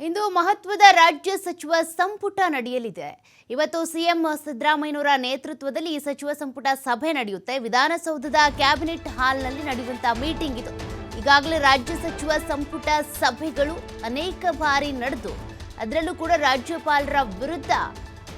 ಇಂದು ಮಹತ್ವದ ರಾಜ್ಯ ಸಚಿವ ಸಂಪುಟ ನಡೆಯಲಿದೆ. ಇವತ್ತು ಸಿಎಂ ಸಿದ್ದರಾಮಯ್ಯನವರ ನೇತೃತ್ವದಲ್ಲಿ ಈ ಸಚಿವ ಸಂಪುಟ ಸಭೆ ನಡೆಯುತ್ತೆ. ವಿಧಾನಸೌಧದ ಕ್ಯಾಬಿನೆಟ್ ಹಾಲ್ನಲ್ಲಿ ನಡೆಯುವಂತಹ ಮೀಟಿಂಗ್ ಇದು. ಈಗಾಗಲೇ ರಾಜ್ಯ ಸಚಿವ ಸಂಪುಟ ಸಭೆಗಳು ಅನೇಕ ಬಾರಿ ನಡೆದು, ಅದರಲ್ಲೂ ಕೂಡ ರಾಜ್ಯಪಾಲರ ವಿರುದ್ಧ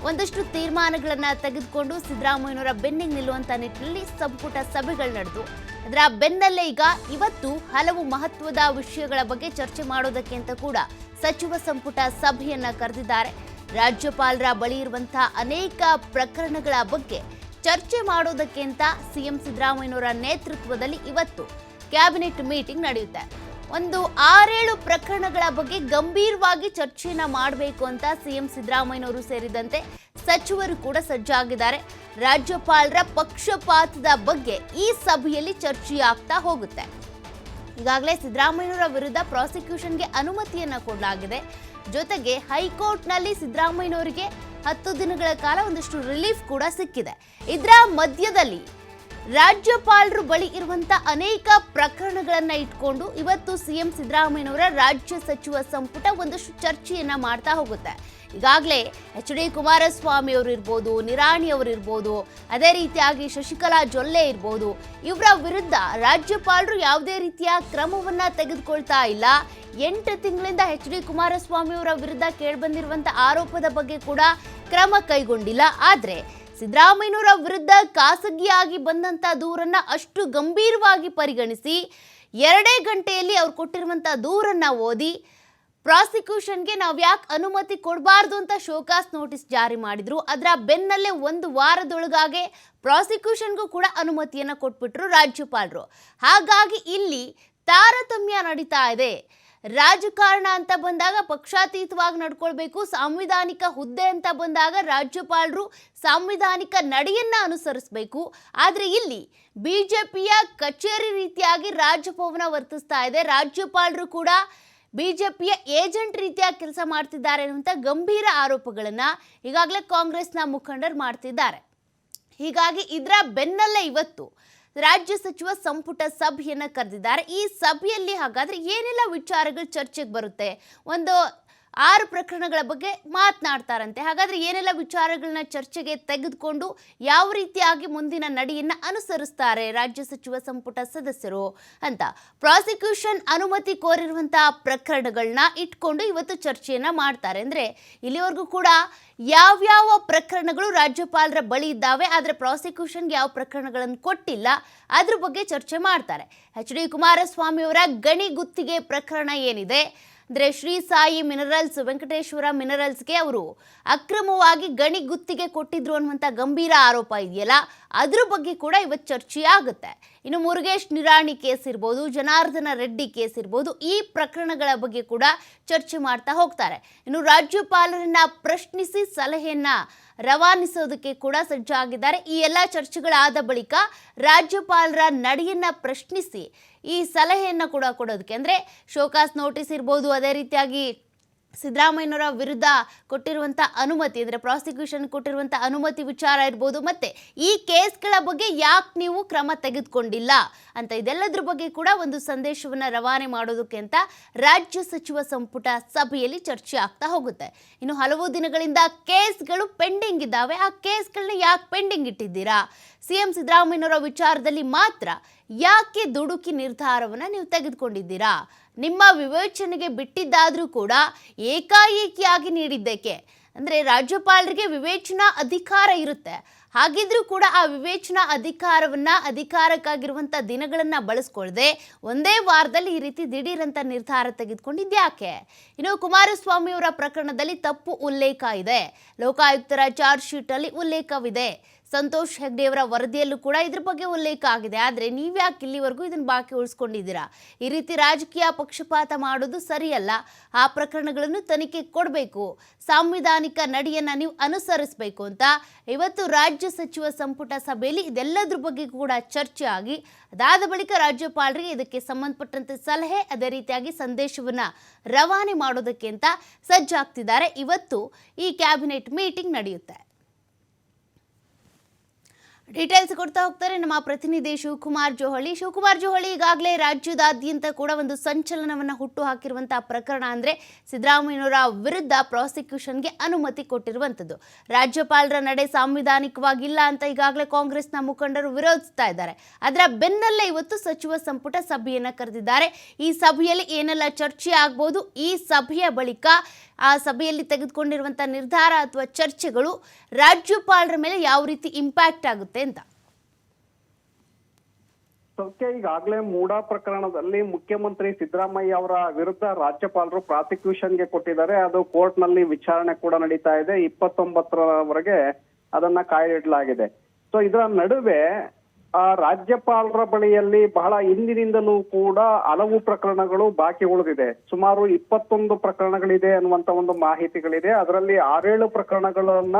ಒಂದಷ್ಟು ತೀರ್ಮಾನಗಳನ್ನು ತೆಗೆದುಕೊಂಡು ಸಿದ್ದರಾಮಯ್ಯನವರ ಬೆನ್ನಿಗೆ ನಿಲ್ಲುವಂತ ನಿಟ್ಟಿನಲ್ಲಿ ಸಂಪುಟ ಸಭೆಗಳು ನಡೆದು, ಅದರ ಬೆನ್ನಲ್ಲೇ ಈಗ ಇವತ್ತು ಹಲವು ಮಹತ್ವದ ವಿಷಯಗಳ ಬಗ್ಗೆ ಚರ್ಚೆ ಮಾಡೋದಕ್ಕೆ ಅಂತ ಕೂಡ ಸಚಿವ ಸಂಪುಟ ಸಭೆಯನ್ನ ಕರೆದಿದ್ದಾರೆ. ರಾಜ್ಯಪಾಲರ ಬಳಿ ಇರುವಂತಹ ಅನೇಕ ಪ್ರಕರಣಗಳ ಬಗ್ಗೆ ಚರ್ಚೆ ಮಾಡೋದಕ್ಕೆ ಅಂತ ಸಿಎಂ ಸಿದ್ದರಾಮಯ್ಯನವರ ನೇತೃತ್ವದಲ್ಲಿ ಇವತ್ತು ಕ್ಯಾಬಿನೆಟ್ ಮೀಟಿಂಗ್ ನಡೆಯುತ್ತೆ. ಒಂದು ಆರೇಳು ಪ್ರಕರಣಗಳ ಬಗ್ಗೆ ಗಂಭೀರವಾಗಿ ಚರ್ಚೆಯನ್ನ ಮಾಡಬೇಕು ಅಂತ ಸಿಎಂ ಸಿದ್ದರಾಮಯ್ಯನವರು ಸೇರಿದಂತೆ ಸಚಿವರು ಕೂಡ ಸಜ್ಜಾಗಿದ್ದಾರೆ. ರಾಜ್ಯಪಾಲರ ಪಕ್ಷಪಾತದ ಬಗ್ಗೆ ಈ ಸಭೆಯಲ್ಲಿ ಚರ್ಚೆಯಾಗ್ತಾ ಹೋಗುತ್ತೆ. ಈಗಾಗಲೇ ಸಿದ್ದರಾಮಯ್ಯನವರ ವಿರುದ್ಧ ಪ್ರಾಸಿಕ್ಯೂಷನ್ಗೆ ಅನುಮತಿಯನ್ನ ಕೊಡಲಾಗಿದೆ. ಜೊತೆಗೆ ಹೈಕೋರ್ಟ್ನಲ್ಲಿ ಸಿದ್ದರಾಮಯ್ಯನವರಿಗೆ ಹತ್ತು ದಿನಗಳ ಕಾಲ ಒಂದಷ್ಟು ರಿಲೀಫ್ ಕೂಡ ಸಿಕ್ಕಿದೆ. ಇದರ ಮಧ್ಯದಲ್ಲಿ ರಾಜ್ಯಪಾಲರು ಬಳಿ ಇರುವಂತ ಅನೇಕ ಪ್ರಕರಣಗಳನ್ನ ಇಟ್ಕೊಂಡು ಇವತ್ತು ಸಿಎಂ ಸಿದ್ದರಾಮಯ್ಯನವರ ರಾಜ್ಯ ಸಚಿವ ಸಂಪುಟ ಒಂದಷ್ಟು ಚರ್ಚೆಯನ್ನ ಮಾಡ್ತಾ ಹೋಗುತ್ತೆ. ಈಗಾಗಲೇ ಎಚ್ ಡಿ ಕುಮಾರಸ್ವಾಮಿ ಅವರು ಇರ್ಬೋದು, ನಿರಾಣಿ ಅವರು ಇರ್ಬೋದು, ಅದೇ ರೀತಿಯಾಗಿ ಶಶಿಕಲಾ ಜೊಲ್ಲೆ ಇರ್ಬೋದು, ಇವರ ವಿರುದ್ಧ ರಾಜ್ಯಪಾಲರು ಯಾವುದೇ ರೀತಿಯ ಕ್ರಮವನ್ನ ತೆಗೆದುಕೊಳ್ತಾ ಇಲ್ಲ. ಎಂಟು ತಿಂಗಳಿಂದ ಎಚ್ ಡಿ ಕುಮಾರಸ್ವಾಮಿ ಅವರ ವಿರುದ್ಧ ಕೇಳಿಬಂದಿರುವಂತ ಆರೋಪದ ಬಗ್ಗೆ ಕೂಡ ಕ್ರಮ ಕೈಗೊಂಡಿಲ್ಲ. ಆದ್ರೆ ಸಿದ್ದರಾಮಯ್ಯನವರ ವಿರುದ್ಧ ಖಾಸಗಿಯಾಗಿ ಬಂದಂತ ದೂರನ್ನ ಅಷ್ಟು ಗಂಭೀರವಾಗಿ ಪರಿಗಣಿಸಿ ಎರಡೇ ಗಂಟೆಯಲ್ಲಿ ಅವ್ರು ಕೊಟ್ಟಿರುವಂತ ದೂರನ್ನ ಓದಿ ಪ್ರಾಸಿಕ್ಯೂಷನ್ಗೆ ನಾವು ಯಾಕೆ ಅನುಮತಿ ಕೊಡಬಾರ್ದು ಅಂತ ಶೋಕಾಸ್ ನೋಟಿಸ್ ಜಾರಿ ಮಾಡಿದ್ರು. ಅದರ ಬೆನ್ನಲ್ಲೇ ಒಂದು ವಾರದೊಳಗಾಗೆ ಪ್ರಾಸಿಕ್ಯೂಷನ್ಗೂ ಕೂಡ ಅನುಮತಿಯನ್ನ ಕೊಟ್ಬಿಟ್ರು ರಾಜ್ಯಪಾಲರು. ಹಾಗಾಗಿ ಇಲ್ಲಿ ತಾರತಮ್ಯ ನಡೀತಾ ಇದೆ. ರಾಜಕಾರಣ ಅಂತ ಬಂದಾಗ ಪಕ್ಷಾತೀತವಾಗಿ ನಡ್ಕೊಳ್ಬೇಕು, ಸಾಂವಿಧಾನಿಕ ಹುದ್ದೆ ಅಂತ ಬಂದಾಗ ರಾಜ್ಯಪಾಲರು ಸಾಂವಿಧಾನಿಕ ನಡೆಯನ್ನ ಅನುಸರಿಸಬೇಕು. ಆದರೆ ಇಲ್ಲಿ ಬಿಜೆಪಿಯ ಕಚೇರಿ ರೀತಿಯಾಗಿ ರಾಜಭವನ ವರ್ತಿಸ್ತಾ ಇದೆ. ರಾಜ್ಯಪಾಲರು ಕೂಡ ಬಿಜೆಪಿಯ ಏಜೆಂಟ್ ರೀತಿಯಾಗಿ ಕೆಲಸ ಮಾಡ್ತಿದ್ದಾರೆ ಅನ್ನುವಂಥ ಗಂಭೀರ ಆರೋಪಗಳನ್ನು ಈಗಾಗಲೇ ಕಾಂಗ್ರೆಸ್ನ ಮುಖಂಡರು ಮಾಡ್ತಿದ್ದಾರೆ. ಹೀಗಾಗಿ ಇದರ ಬೆನ್ನಲ್ಲೇ ಇವತ್ತು ರಾಜ್ಯ ಸಚಿವ ಸಂಪುಟ ಸಭೆಯನ್ನ ಕರೆದಿದ್ದಾರೆ. ಈ ಸಭೆಯಲ್ಲಿ ಹಾಗಾದ್ರೆ ಏನೆಲ್ಲ ವಿಚಾರಗಳು ಚರ್ಚೆಗೆ ಬರುತ್ತೆ? ಒಂದು ಆರು ಪ್ರಕರಣಗಳ ಬಗ್ಗೆ ಮಾತನಾಡ್ತಾರಂತೆ. ಹಾಗಾದ್ರೆ ಏನೆಲ್ಲ ವಿಚಾರಗಳನ್ನ ಚರ್ಚೆಗೆ ತೆಗೆದುಕೊಂಡು ಯಾವ ರೀತಿಯಾಗಿ ಮುಂದಿನ ನಡೆಯನ್ನ ಅನುಸರಿಸ್ತಾರೆ ರಾಜ್ಯ ಸಚಿವ ಸಂಪುಟ ಸದಸ್ಯರು ಅಂತ. ಪ್ರಾಸಿಕ್ಯೂಷನ್ ಅನುಮತಿ ಕೋರಿರುವಂತಹ ಪ್ರಕರಣಗಳನ್ನ ಇಟ್ಕೊಂಡು ಇವತ್ತು ಚರ್ಚೆಯನ್ನ ಮಾಡ್ತಾರೆ. ಅಂದ್ರೆ ಇಲ್ಲಿವರೆಗೂ ಕೂಡ ಯಾವ್ಯಾವ ಪ್ರಕರಣಗಳು ರಾಜ್ಯಪಾಲರ ಬಳಿ ಇದ್ದಾವೆ, ಆದರೆ ಪ್ರಾಸಿಕ್ಯೂಷನ್ಗೆ ಯಾವ ಪ್ರಕರಣಗಳನ್ನು ಕೊಟ್ಟಿಲ್ಲ, ಅದ್ರ ಬಗ್ಗೆ ಚರ್ಚೆ ಮಾಡ್ತಾರೆ. ಎಚ್ ಡಿ ಕುಮಾರಸ್ವಾಮಿ ಅವರ ಗಣಿ ಗುತ್ತಿಗೆ ಪ್ರಕರಣ ಏನಿದೆ ಅಂದರೆ ಶ್ರೀ ಸಾಯಿ ಮಿನರಲ್ಸ್, ವೆಂಕಟೇಶ್ವರ ಮಿನರಲ್ಸ್ಗೆ ಅವರು ಅಕ್ರಮವಾಗಿ ಗಣಿ ಗುತ್ತಿಗೆ ಕೊಟ್ಟಿದ್ರು ಅನ್ನುವಂಥ ಗಂಭೀರ ಆರೋಪ ಇದೆಯಲ್ಲ? ಅದ್ರ ಬಗ್ಗೆ ಕೂಡ ಇವತ್ತು ಚರ್ಚೆ ಆಗುತ್ತೆ ಇನ್ನು ಮುರುಗೇಶ್ ನಿರಾಣಿ ಕೇಸ್ ಇರ್ಬೋದು, ಜನಾರ್ದನ ರೆಡ್ಡಿ ಕೇಸ್ ಇರ್ಬೋದು, ಈ ಪ್ರಕರಣಗಳ ಬಗ್ಗೆ ಕೂಡ ಚರ್ಚೆ ಮಾಡ್ತಾ ಹೋಗ್ತಾರೆ. ಇನ್ನು ರಾಜ್ಯಪಾಲರನ್ನ ಪ್ರಶ್ನಿಸಿ ಸಲಹೆಯನ್ನ ರವಾನಿಸೋದಕ್ಕೆ ಕೂಡ ಸಜ್ಜಾಗಿದ್ದಾರೆ ಈ ಎಲ್ಲ ಚರ್ಚೆಗಳಾದ ಬಳಿಕ ರಾಜ್ಯಪಾಲರ ನಡೆಯನ್ನ ಪ್ರಶ್ನಿಸಿ ಈ ಸಲಹೆಯನ್ನು ಕೂಡ ಕೊಡೋದಕ್ಕೆ. ಅಂದರೆ ಶೋಕಾಸ್ ನೋಟಿಸ್ ಇರ್ಬೋದು, ಅದೇ ರೀತಿಯಾಗಿ ಸಿದ್ದರಾಮಯ್ಯನವರ ವಿರುದ್ಧ ಕೊಟ್ಟಿರುವಂಥ ಅನುಮತಿ, ಅಂದರೆ ಪ್ರಾಸಿಕ್ಯೂಷನ್ ಕೊಟ್ಟಿರುವಂಥ ಅನುಮತಿ ವಿಚಾರ ಇರ್ಬೋದು, ಮತ್ತು ಈ ಕೇಸ್ಗಳ ಬಗ್ಗೆ ಯಾಕೆ ನೀವು ಕ್ರಮ ತೆಗೆದುಕೊಂಡಿಲ್ಲ ಅಂತ ಇದೆಲ್ಲದ್ರ ಬಗ್ಗೆ ಕೂಡ ಒಂದು ಸಂದೇಶವನ್ನು ರವಾನೆ ಮಾಡೋದಕ್ಕೆ ಅಂತ ರಾಜ್ಯ ಸಚಿವ ಸಂಪುಟ ಸಭೆಯಲ್ಲಿ ಚರ್ಚೆ ಆಗ್ತಾ ಹೋಗುತ್ತೆ. ಇನ್ನು ಹಲವು ದಿನಗಳಿಂದ ಕೇಸ್ಗಳು ಪೆಂಡಿಂಗ್ ಇದ್ದಾವೆ. ಆ ಕೇಸ್ಗಳನ್ನ ಯಾಕೆ ಪೆಂಡಿಂಗ್ ಇಟ್ಟಿದ್ದೀರಾ? ಸಿ ಎಂ ಸಿದ್ದರಾಮಯ್ಯನವರ ವಿಚಾರದಲ್ಲಿ ಮಾತ್ರ ಯಾಕೆ ದುಡುಕಿ ನಿರ್ಧಾರವನ್ನು ನೀವು ತೆಗೆದುಕೊಂಡಿದ್ದೀರಾ? ನಿಮ್ಮ ವಿವೇಚನೆಗೆ ಬಿಟ್ಟಿದ್ದಾದರೂ ಕೂಡ ಏಕಾಏಕಿಯಾಗಿ ನೀಡಿದ್ದಕ್ಕೆ. ಅಂದರೆ ರಾಜ್ಯಪಾಲರಿಗೆ ವಿವೇಚನಾ ಅಧಿಕಾರ ಇರುತ್ತೆ. ಹಾಗಿದ್ರೂ ಕೂಡ ಆ ವಿವೇಚನಾ ಅಧಿಕಾರವನ್ನ ಅಧಿಕಾರಕ್ಕಾಗಿರುವಂಥ ದಿನಗಳನ್ನು ಬಳಸ್ಕೊಳ್ಳದೆ ಒಂದೇ ವಾರದಲ್ಲಿ ಈ ರೀತಿ ದಿಢೀರಂತ ನಿರ್ಧಾರ ತೆಗೆದುಕೊಂಡಿದ್ಯಾಕೆ ಇನ್ನು ಕುಮಾರಸ್ವಾಮಿ ಅವರ ಪ್ರಕರಣದಲ್ಲಿ ತಪ್ಪು ಉಲ್ಲೇಖ ಇದೆ. ಲೋಕಾಯುಕ್ತರ ಚಾರ್ಜ್ ಶೀಟಲ್ಲಿ ಉಲ್ಲೇಖವಿದೆ. ಸಂತೋಷ್ ಹೆಗ್ಡೆಯವರ ವರದಿಯಲ್ಲೂ ಕೂಡ ಇದ್ರ ಬಗ್ಗೆ ಉಲ್ಲೇಖ ಆಗಿದೆ. ಆದರೆ ನೀವ್ಯಾಕೆ ಇಲ್ಲಿವರೆಗೂ ಇದನ್ನ ಬಾಕಿ ಉಳಿಸ್ಕೊಂಡಿದ್ದೀರಾ? ಈ ರೀತಿ ರಾಜಕೀಯ ಪಕ್ಷಪಾತ ಮಾಡೋದು ಸರಿಯಲ್ಲ. ಆ ಪ್ರಕರಣಗಳನ್ನು ತನಿಖೆ ಕೊಡಬೇಕು. ಸಾಂವಿಧಾನಿಕ ನಡೆಯನ್ನು ನೀವು ಅನುಸರಿಸಬೇಕು ಅಂತ. ಇವತ್ತು ರಾಜ್ಯ ಸಚಿವ ಸಂಪುಟ ಸಭೆಯಲ್ಲಿ ಇದೆಲ್ಲದ್ರ ಬಗ್ಗೆ ಕೂಡ ಚರ್ಚೆ ಆಗಿ ಅದಾದ ಬಳಿಕ ರಾಜ್ಯಪಾಲರಿಗೆ ಇದಕ್ಕೆ ಸಂಬಂಧಪಟ್ಟಂತೆ ಸಲಹೆ, ಅದೇ ರೀತಿಯಾಗಿ ಸಂದೇಶವನ್ನ ರವಾನೆ ಮಾಡೋದಕ್ಕೆ ಅಂತ ಸಜ್ಜಾಗ್ತಿದ್ದಾರೆ. ಇವತ್ತು ಈ ಕ್ಯಾಬಿನೆಟ್ ಮೀಟಿಂಗ್ ನಡೆಯುತ್ತೆ. ಡೀಟೇಲ್ಸ್ ಕೊಡ್ತಾ ಹೋಗ್ತಾರೆ. ನಮ್ಮ ಪ್ರತಿನಿಧಿ ಶಿವಕುಮಾರ್ ಜೋಹಳಿ ಶಿವಕುಮಾರ್ ಜೋಹಳಿ ಈಗಾಗಲೇ ರಾಜ್ಯದಾದ್ಯಂತ ಕೂಡ ಒಂದು ಸಂಚಲನವನ್ನು ಹುಟ್ಟು ಹಾಕಿರುವಂತಹ ಪ್ರಕರಣ ಅಂದ್ರೆ ಸಿದ್ದರಾಮಯ್ಯನವರ ವಿರುದ್ಧ ಪ್ರಾಸಿಕ್ಯೂಷನ್ಗೆ ಅನುಮತಿ ಕೊಟ್ಟಿರುವಂಥದ್ದು. ರಾಜ್ಯಪಾಲರ ನಡೆ ಸಾಂವಿಧಾನಿಕವಾಗಿಲ್ಲ ಅಂತ ಈಗಾಗಲೇ ಕಾಂಗ್ರೆಸ್ನ ಮುಖಂಡರು ವಿರೋಧಿಸ್ತಾ ಇದ್ದಾರೆ. ಅದರ ಬೆನ್ನಲ್ಲೇ ಇವತ್ತು ಸಚಿವ ಸಂಪುಟ ಸಭೆಯನ್ನ ಕರೆದಿದ್ದಾರೆ. ಈ ಸಭೆಯಲ್ಲಿ ಏನೆಲ್ಲ ಚರ್ಚೆ ಆಗ್ಬೋದು? ಈ ಸಭೆಯ ಬಳಿಕ, ಆ ಸಭೆಯಲ್ಲಿ ತೆಗೆದುಕೊಂಡಿರುವಂಥ ನಿರ್ಧಾರ ಅಥವಾ ಚರ್ಚೆಗಳು ರಾಜ್ಯಪಾಲರ ಮೇಲೆ ಯಾವ ರೀತಿ ಇಂಪ್ಯಾಕ್ಟ್ ಆಗುತ್ತೆ? ಅಂತ ಸದ್ಯ ಈಗಾಗಲೇ ಮೂಡಾ ಪ್ರಕರಣದಲ್ಲಿ ಮುಖ್ಯಮಂತ್ರಿ ಸಿದ್ದರಾಮಯ್ಯ ಅವರ ವಿರುದ್ಧ ರಾಜ್ಯಪಾಲರು ಪ್ರಾಸಿಕ್ಯೂಷನ್ಗೆ ಕೊಟ್ಟಿದ್ದಾರೆ. ಅದು ಕೋರ್ಟ್ನಲ್ಲಿ ವಿಚಾರಣೆ ಕೂಡ ನಡೀತಾ ಇದೆ. ಇಪ್ಪತ್ತೊಂಬತ್ತರವರೆಗೆ ಅದನ್ನ ಕಾಯ್ದಿಡಲಾಗಿದೆ. ಸೊ ಇದರ ನಡುವೆ, ಆ, ರಾಜ್ಯಪಾಲರ ಬಳಿಯಲ್ಲಿ ಬಹಳ ಹಿಂದಿನಿಂದಲೂ ಕೂಡ ಹಲವು ಪ್ರಕರಣಗಳು ಬಾಕಿ ಉಳಿದಿದೆ. ಸುಮಾರು ಇಪ್ಪತ್ತೊಂದು ಪ್ರಕರಣಗಳಿದೆ ಅನ್ನುವಂತ ಒಂದು ಮಾಹಿತಿಗಳಿದೆ. ಅದರಲ್ಲಿ ಆರೇಳು ಪ್ರಕರಣಗಳನ್ನ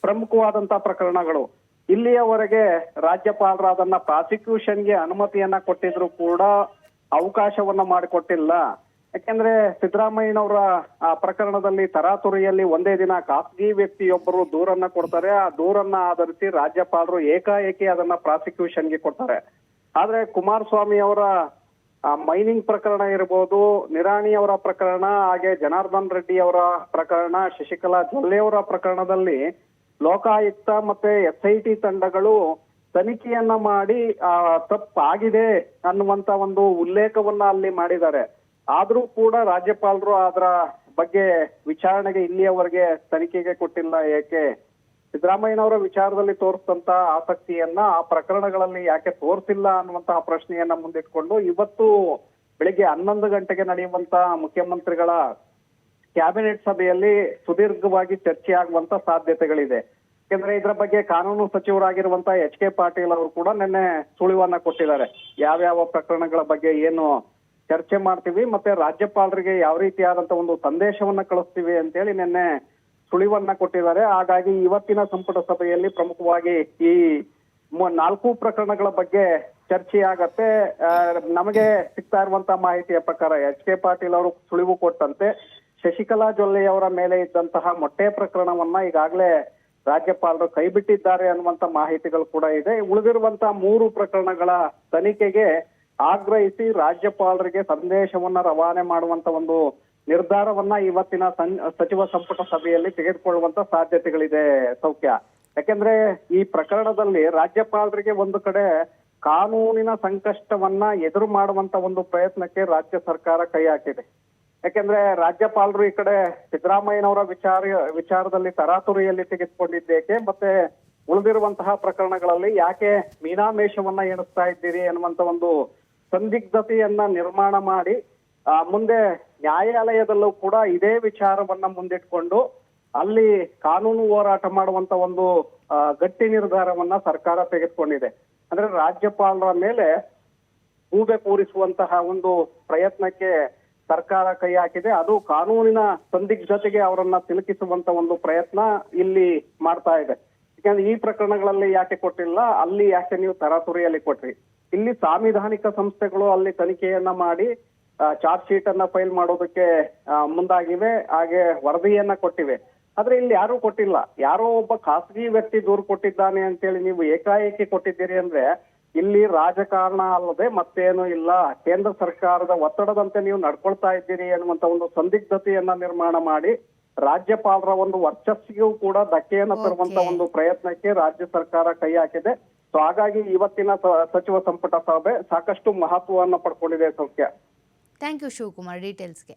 ಪ್ರಮುಖವಾದಂತಹ ಪ್ರಕರಣಗಳು. ಇಲ್ಲಿಯವರೆಗೆ ರಾಜ್ಯಪಾಲರು ಅದನ್ನ ಪ್ರಾಸಿಕ್ಯೂಷನ್ಗೆ ಅನುಮತಿಯನ್ನ ಕೊಟ್ಟಿದ್ರು ಕೂಡ ಅವಕಾಶವನ್ನ ಮಾಡಿಕೊಟ್ಟಿಲ್ಲ. ಯಾಕೆಂದ್ರೆ ಸಿದ್ದರಾಮಯ್ಯನವರ, ಆ, ಪ್ರಕರಣದಲ್ಲಿ ತರಾತುರಿಯಲ್ಲಿ ಒಂದೇ ದಿನ ಖಾಸಗಿ ವ್ಯಕ್ತಿಯೊಬ್ಬರು ದೂರನ್ನ ಕೊಡ್ತಾರೆ. ಆ ದೂರನ್ನ ಆಧರಿಸಿ ರಾಜ್ಯಪಾಲರು ಏಕಾಏಕಿ ಅದನ್ನ ಪ್ರಾಸಿಕ್ಯೂಷನ್ಗೆ ಕೊಡ್ತಾರೆ. ಆದ್ರೆ ಕುಮಾರಸ್ವಾಮಿ ಅವರ ಮೈನಿಂಗ್ ಪ್ರಕರಣ ಇರಬಹುದು ನಿರಾಣಿ ಅವರ ಪ್ರಕರಣ, ಹಾಗೆ ಜನಾರ್ದನ್ ರೆಡ್ಡಿ ಅವರ ಪ್ರಕರಣ, ಶಶಿಕಲಾ ಜೊಲ್ಲೆ ಅವರ ಪ್ರಕರಣದಲ್ಲಿ ಲೋಕಾಯುಕ್ತ ಮತ್ತೆ ಎಸ್ ಐ ತಂಡಗಳು ತನಿಖೆಯನ್ನ ಮಾಡಿ, ಆ, ತಪ್ಪಾಗಿದೆ ಅನ್ನುವಂತ ಒಂದು ಉಲ್ಲೇಖವನ್ನ ಅಲ್ಲಿ ಮಾಡಿದ್ದಾರೆ. ಆದ್ರೂ ಕೂಡ ರಾಜ್ಯಪಾಲರು ಅದರ ಬಗ್ಗೆ ವಿಚಾರಣೆಗೆ ಇಲ್ಲಿಯವರೆಗೆ ತನಿಖೆಗೆ ಕೊಟ್ಟಿಲ್ಲ. ಏಕೆ? ಸಿದ್ದರಾಮಯ್ಯನವರ ವಿಚಾರದಲ್ಲಿ ತೋರಿಸಿದಂತ ಆಸಕ್ತಿಯನ್ನ, ಆ ಪ್ರಕರಣಗಳಲ್ಲಿ ಯಾಕೆ ತೋರಿಸಿಲ್ಲ ಅನ್ನುವಂತಹ ಪ್ರಶ್ನೆಯನ್ನ ಮುಂದಿಟ್ಕೊಂಡು ಇವತ್ತು ಬೆಳಿಗ್ಗೆ ಹನ್ನೊಂದು ಗಂಟೆಗೆ ನಡೆಯುವಂತ ಮುಖ್ಯಮಂತ್ರಿಗಳ ಕ್ಯಾಬಿನೆಟ್ ಸಭೆಯಲ್ಲಿ ಸುದೀರ್ಘವಾಗಿ ಚರ್ಚೆ ಆಗುವಂತ ಸಾಧ್ಯತೆಗಳಿದೆ. ಯಾಕಂದ್ರೆ ಇದರ ಬಗ್ಗೆ ಕಾನೂನು ಸಚಿವರಾಗಿರುವಂತ ಎಚ್ ಕೆ ಪಾಟೀಲ್ ಅವರು ಕೂಡ ನಿನ್ನೆ ಸುಳಿವನ್ನ ಕೊಟ್ಟಿದ್ದಾರೆ. ಯಾವ್ಯಾವ ಪ್ರಕರಣಗಳ ಬಗ್ಗೆ ಏನು ಚರ್ಚೆ ಮಾಡ್ತೀವಿ, ಮತ್ತೆ ರಾಜ್ಯಪಾಲರಿಗೆ ಯಾವ ರೀತಿಯಾದಂತ ಒಂದು ಸಂದೇಶವನ್ನ ಕಳಿಸ್ತೀವಿ ಅಂತೇಳಿ ನಿನ್ನೆ ಸುಳಿವನ್ನ ಕೊಟ್ಟಿದ್ದಾರೆ. ಹಾಗಾಗಿ ಇವತ್ತಿನ ಸಂಪುಟ ಸಭೆಯಲ್ಲಿ ಪ್ರಮುಖವಾಗಿ ಈ ನಾಲ್ಕು ಪ್ರಕರಣಗಳ ಬಗ್ಗೆ ಚರ್ಚೆ ಆಗತ್ತೆ ನಮಗೆ ಸಿಗ್ತಾ ಇರುವಂತ ಮಾಹಿತಿಯ ಪ್ರಕಾರ ಎಚ್ ಕೆ ಪಾಟೀಲ್ ಅವರು ಸುಳಿವು ಕೊಟ್ಟಂತೆ ಶಶಿಕಲಾ ಜೊಲ್ಲೆ ಅವರ ಮೇಲೆ ಇದ್ದಂತಹ ಮೊಟ್ಟೆ ಪ್ರಕರಣವನ್ನ ಈಗಾಗಲೇ ರಾಜ್ಯಪಾಲರು ಕೈಬಿಟ್ಟಿದ್ದಾರೆ ಅನ್ನುವಂತ ಮಾಹಿತಿಗಳು ಕೂಡ ಇದೆ. ಉಳಿದಿರುವಂತಹ ಮೂರು ಪ್ರಕರಣಗಳ ತನಿಖೆಗೆ ಆಗ್ರಹಿಸಿ ರಾಜ್ಯಪಾಲರಿಗೆ ಸಂದೇಶವನ್ನ ರವಾನೆ ಮಾಡುವಂತ ಒಂದು ನಿರ್ಧಾರವನ್ನ ಇವತ್ತಿನ ಸಚಿವ ಸಂಪುಟ ಸಭೆಯಲ್ಲಿ ತೆಗೆದುಕೊಳ್ಳುವಂತ ಸಾಧ್ಯತೆಗಳಿದೆ ಸೌಖ್ಯ. ಯಾಕೆಂದ್ರೆ ಈ ಪ್ರಕರಣದಲ್ಲಿ ರಾಜ್ಯಪಾಲರಿಗೆ ಒಂದು ಕಡೆ ಕಾನೂನಿನ ಸಂಕಷ್ಟವನ್ನ ಎದುರು ಮಾಡುವಂತ ಒಂದು ಪ್ರಯತ್ನಕ್ಕೆ ರಾಜ್ಯ ಸರ್ಕಾರ ಕೈ ಹಾಕಿದೆ. ಯಾಕೆಂದ್ರೆ ರಾಜ್ಯಪಾಲರು ಈ ಕಡೆ ಸಿದ್ದರಾಮಯ್ಯನವರ ವಿಚಾರ, ವಿಚಾರದಲ್ಲಿ ತರಾತುರಿಯಲ್ಲಿ ತೆಗೆದುಕೊಂಡಿದ್ದೇಕೆ, ಮತ್ತೆ ಉಳಿದಿರುವಂತಹ ಪ್ರಕರಣಗಳಲ್ಲಿ ಯಾಕೆ ಮೀನಾಮೇಷವನ್ನ ಎಣಿಸ್ತಾ ಇದ್ದೀರಿ ಅನ್ನುವಂತ ಒಂದು ಸಂದಿಗ್ಧತೆಯನ್ನ ನಿರ್ಮಾಣ ಮಾಡಿ ಮುಂದೆ ನ್ಯಾಯಾಲಯದಲ್ಲೂ ಕೂಡ ಇದೇ ವಿಚಾರವನ್ನ ಮುಂದಿಟ್ಕೊಂಡು ಅಲ್ಲಿ ಕಾನೂನು ಹೋರಾಟ ಮಾಡುವಂತ ಒಂದು ಗಟ್ಟಿ ನಿರ್ಧಾರವನ್ನ ಸರ್ಕಾರ ತೆಗೆದುಕೊಂಡಿದೆ. ಅಂದ್ರೆ ರಾಜ್ಯಪಾಲರ ಮೇಲೆ ಗೂಬೆ ಕೂರಿಸುವಂತಹ ಒಂದು ಪ್ರಯತ್ನಕ್ಕೆ ಸರ್ಕಾರ ಕೈ ಹಾಕಿದೆ. ಅದು ಕಾನೂನಿನ ಸಂದಿಗ್ಧತೆಗೆ ಅವರನ್ನ ಸಿಲುಕಿಸುವಂತ ಒಂದು ಪ್ರಯತ್ನ ಇಲ್ಲಿ ಮಾಡ್ತಾ ಇದೆ. ಯಾಕಂದ್ರೆ ಈ ಪ್ರಕರಣಗಳಲ್ಲಿ ಯಾಕೆ ಕೊಟ್ಟಿಲ್ಲ? ಅಲ್ಲಿ ಯಾಕೆ ನೀವು ತರಾತುರಿಯಲ್ಲಿ ಕೊಟ್ರಿ? ಇಲ್ಲಿ ಸಾಂವಿಧಾನಿಕ ಸಂಸ್ಥೆಗಳು ಅಲ್ಲಿ ತನಿಖೆಯನ್ನ ಮಾಡಿ ಚಾರ್ಜ್ ಶೀಟ್ ಅನ್ನ ಫೈಲ್ ಮಾಡೋದಕ್ಕೆ ಮುಂದಾಗಿವೆ. ಹಾಗೆ ವರದಿಯನ್ನ ಕೊಟ್ಟಿವೆ. ಆದ್ರೆ ಇಲ್ಲಿ ಯಾರು ಕೊಟ್ಟಿಲ್ಲ. ಯಾರೋ ಒಬ್ಬ ಖಾಸಗಿ ವ್ಯಕ್ತಿ ದೂರು ಕೊಟ್ಟಿದ್ದಾನೆ ಅಂತೇಳಿ ನೀವು ಏಕಾಏಕಿ ಕೊಟ್ಟಿದ್ದೀರಿ ಅಂದ್ರೆ ಇಲ್ಲಿ ರಾಜಕಾರಣ ಅಲ್ಲದೆ ಮತ್ತೇನು ಇಲ್ಲ. ಕೇಂದ್ರ ಸರ್ಕಾರದ ಒತ್ತಡದಂತೆ ನೀವು ನಡ್ಕೊಳ್ತಾ ಇದ್ದೀರಿ ಅನ್ನುವಂತ ಒಂದು ಸಂದಿಗ್ಧತೆಯನ್ನ ನಿರ್ಮಾಣ ಮಾಡಿ ರಾಜ್ಯಪಾಲರ ಒಂದು ವರ್ಚಸ್ಸಿಗೂ ಕೂಡ ಧಕ್ಕೆಯನ್ನ ತರುವಂತ ಒಂದು ಪ್ರಯತ್ನಕ್ಕೆ ರಾಜ್ಯ ಸರ್ಕಾರ ಕೈ ಹಾಕಿದೆ. ಸೊ ಹಾಗಾಗಿ ಇವತ್ತಿನ ಸಚಿವ ಸಂಪುಟ ಸಭೆ ಸಾಕಷ್ಟು ಮಹತ್ವವನ್ನು ಪಡ್ಕೊಂಡಿದೆ ಸೌಖ್ಯ. Thank you Shivakumar ಡೀಟೇಲ್ಸ್ಗೆ